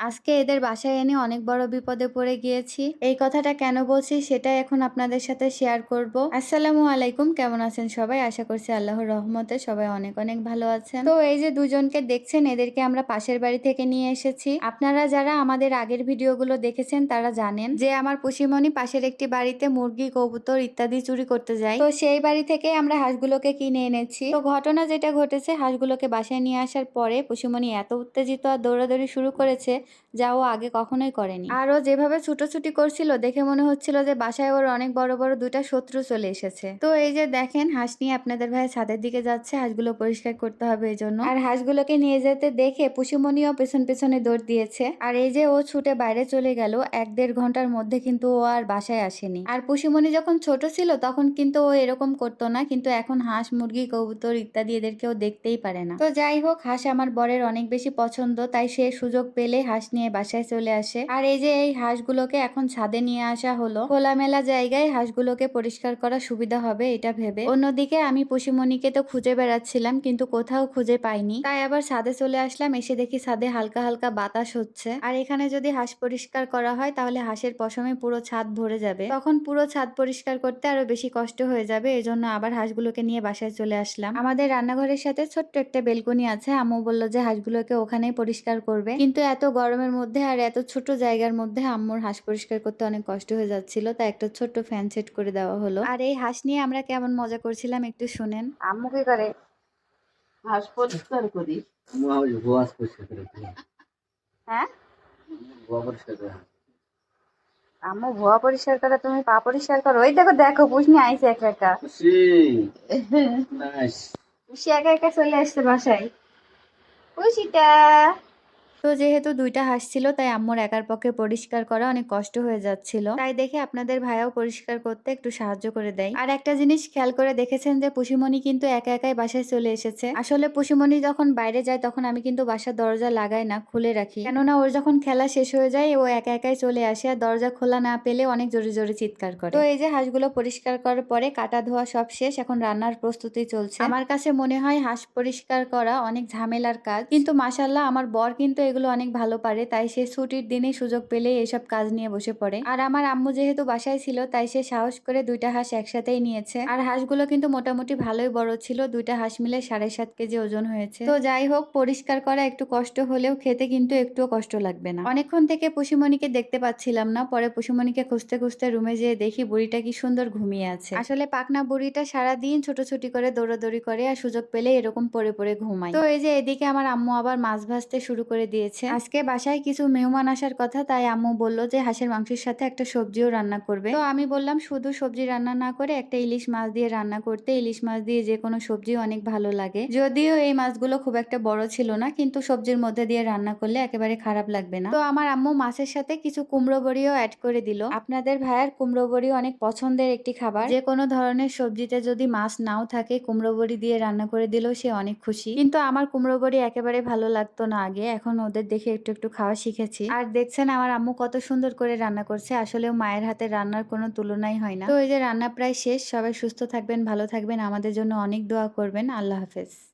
আজকে এদের বাসায় এনে অনেক বড় বিপদে পড়ে গিয়েছি। এই কথাটা কেন বলছি সেটাই এখন আপনাদের সাথে শেয়ার করব। আসসালামু আলাইকুম, কেমন আছেন সবাই? আশা করছি আল্লাহর রহমতে সবাই অনেক অনেক ভালো আছেন। তো এই যে দুজনকে দেখছেন, এদেরকে আমরা পাশের বাড়ি থেকে নিয়ে এসেছি। আপনারা যারা আমাদের আগের ভিডিওগুলো দেখেছেন, তারা জানেন যে আমার পুষিমণি পাশের একটি বাড়িতে মুরগি, কবুতর ইত্যাদি চুরি করতে যায়। তো সেই বাড়ি থেকে আমরা হাঁসগুলোকে কিনে এনেছি। তো ঘটনা যেটা ঘটেছে, হাঁসগুলোকে বাসায় নিয়ে আসার পরে পুষিমণি এত উত্তেজিত আর দৌড়াদৌড়ি শুরু করেছে যা ও আগে কখনোই করেনি। আর ও যেভাবে ছুটোছুটি করছিল, দেখে মনে হচ্ছিল যে বাসায় ওর অনেক বড় বড় দুটা শত্রু চলে এসেছে। তো এই যে দেখেন, হাঁস নিয়ে আপনাদের ভাই ছাদের দিকে যাচ্ছে, হাঁসগুলো পরিষ্কার করতে হবে এই জন্য। আর হাঁসগুলোকে নিয়ে যেতে দেখে পুষিমণিও পেছন পেছনে দৌড় দিয়েছে। আর এই যে ও ছুটে বাইরে চলে গেল, এক দেড় ঘণ্টার মধ্যে কিন্তু ও আর বাসায় আসেনি। আর পুষিমণি যখন ছোট ছিল, তখন কিন্তু ও এরকম করতো না, কিন্তু এখন হাঁস, মুরগি, কবুতর ইত্যাদি এদেরকেও দেখতেই পারে না। তো যাই হোক, হাঁস আমার বরের অনেক বেশি পছন্দ, তাই সে সুযোগ পেলে হাঁস নিয়ে বাসায় চলে আসে। আর এই যে এই হাঁসগুলোকে এখন ছাদে নিয়ে আসা হলো, খোলামেলা জায়গায় হাঁসগুলোকে পরিষ্কার করা সুবিধা হবে এটা ভেবে। অন্যদিকে আমি পুষিমণিকে তো খুঁজে বেড়াচ্ছিলাম, কিন্তু কোথাও খুঁজে পাইনি। তাই আবার ছাদে চলে আসলাম, এসে দেখি ছাদে হালকা হালকা বাতাস হচ্ছে। আর এখানে যদি হাঁস পরিষ্কার করা হয়, তাহলে হাঁসের পশমে পুরো ছাদ ভরে যাবে। তখন পুরো ছাদ পরিষ্কার করতে আরও বেশি কষ্ট হয়ে যাবে এই জন্য আবার হাঁসগুলোকে নিয়ে বাসায় চলে আসলাম। আমাদের রান্নাঘরের সাথে ছোট্ট একটা বেলকনি আছে, আম্মু বলল যে হাঁসগুলোকে ওখানেই পরিষ্কার করবে। কিন্তু এত গরমের মধ্যে আর এত ছোট জায়গার মধ্যে আম্মুর হাঁস পরিষ্কার করতে অনেক কষ্ট হয়ে যাচ্ছিল তাই একটা ছোট্ট ফ্যান সেট করে দেওয়া হলো। আর এই হাঁস নিয়ে আমরা কেমন মজা করছিলাম একটু শুনেন। আম্মু কি করে? হাঁস পরিষ্কার করি। আমি গোয়াস পরিষ্কার করে হ্যাঁ? পরিষ্কার করে আম্মু ভুয়া পরিষ্কার করে তুমি পা পরিষ্কার করো। ওই দেখো দেখো পুষনি আইসে একা একা। খুশি নাইস। পুষি একা একা চলে আসছে বাসায়। পুষিটা তো যেহেতু দুইটা হাঁস ছিল, তাই আম্মুর একার পক্ষে পরিষ্কার করা অনেক কষ্ট হয়ে যাচ্ছিল। তাই দেখে আপনাদের ভাইয়াও পরিষ্কার করতে একটু সাহায্য করে দেয়। আর একটা জিনিস খেয়াল করে দেখেছেন যে, পুষিমণি কিন্তু একা একাই বাসায় চলে এসেছে। আসলে পুষিমণি যখন বাইরে যায়, তখন আমি কিন্তু বাসার দরজা লাগাই না, খুলে রাখি। কেননা ওর যখন খেলা শেষ হয়ে যায়, ও একা একাই চলে আসে আর দরজা খোলা না পেলে অনেক জোরে জোরে চিৎকার করে। তো এই যে হাঁসগুলো পরিষ্কার করার পরে কাটা ধোয়া সব শেষ, এখন রান্নার প্রস্তুতি চলছে। আমার কাছে মনে হয় হাঁস পরিষ্কার করা অনেক ঝামেলার কাজ। কিন্তু মাসাল্লাহ আমার বর কিন্তু এগুলো অনেক ভালো পারে, তাই সে ছুটির দিনে সুযোগ পেলে এসব কাজ নিয়ে বসে পড়ে। আর আমার আম্মু যেহেতু বাসায় ছিল, তাই সে সাহস করে দুইটা হাঁস একসাথেই নিয়েছে। আর হাঁসগুলো কিন্তু মোটামুটি ভালোই বড় ছিল, দুইটা হাঁস মিলে সাড়ে সাত কেজি ওজন হয়েছে। তো যাই হোক, পরিষ্কার করা একটু কষ্ট হলেও খেতে কিন্তু একটুও কষ্ট লাগবে না। অনেকক্ষণ থেকে পুষিমণিকে দেখতে পাচ্ছিলাম না, পরে পুষিমণিকে খুঁজতে খুঁজতে রুমে যেয়ে দেখি বুড়িটা কি সুন্দর ঘুমিয়ে আছে। আসলে পাকনা বুড়িটা সারাদিন ছোটাছুটি করে, দৌড়াদৌড়ি করে, আর সুযোগ পেলে এরকম পরে পরে ঘুমায়। তো এই যে এদিকে আমার আম্মু আবার মাছ ভাজতে শুরু করে দিয়েছে। আজকে বাসায় কিছু মেহমান আসার কথা, তাই আম্মু বলল যে হাঁসের মাংসের সাথে একটা সবজিও রান্না করবে। তো আমি বললাম, শুধু সবজি রান্না না করে একটা ইলিশ মাছ দিয়ে রান্না করতে, ইলিশ মাছ দিয়ে যে কোনো সবজি অনেক ভালো লাগে। যদিও এই মাছগুলো খুব একটা বড় ছিল না, কিন্তু সবজির মধ্যে দিয়ে রান্না করলে একেবারে খারাপ লাগবে না। তো আমার আম্মু মাছের সাথে কিছু কুমড়ো বড়িও অ্যাড করে দিল। আপনাদের ভাইয়ের কুমড়ো বড়ি অনেক পছন্দের একটি খাবার। যে কোনো ধরনের সবজিতে যদি মাছ নাও থাকে, কুমড়ো বড়ি দিয়ে রান্না করে দিলেও সে অনেক খুশি। কিন্তু আমার কুমড়ো বড়ি একেবারে ভালো লাগতো না আগে, এখন ওদের দেখে একটু একটু খাওয়া শিখেছি। আর দেখছেন আমার আম্মু কত সুন্দর করে রান্না করছে আসলে মায়ের হাতে রান্নার কোনো তুলনাই হয় না। তো এই যে রান্না প্রায় শেষ, সবাই সুস্থ থাকবেন, ভালো থাকবেন, আমাদের জন্য অনেক দোয়া করবেন, আল্লাহ হাফেজ।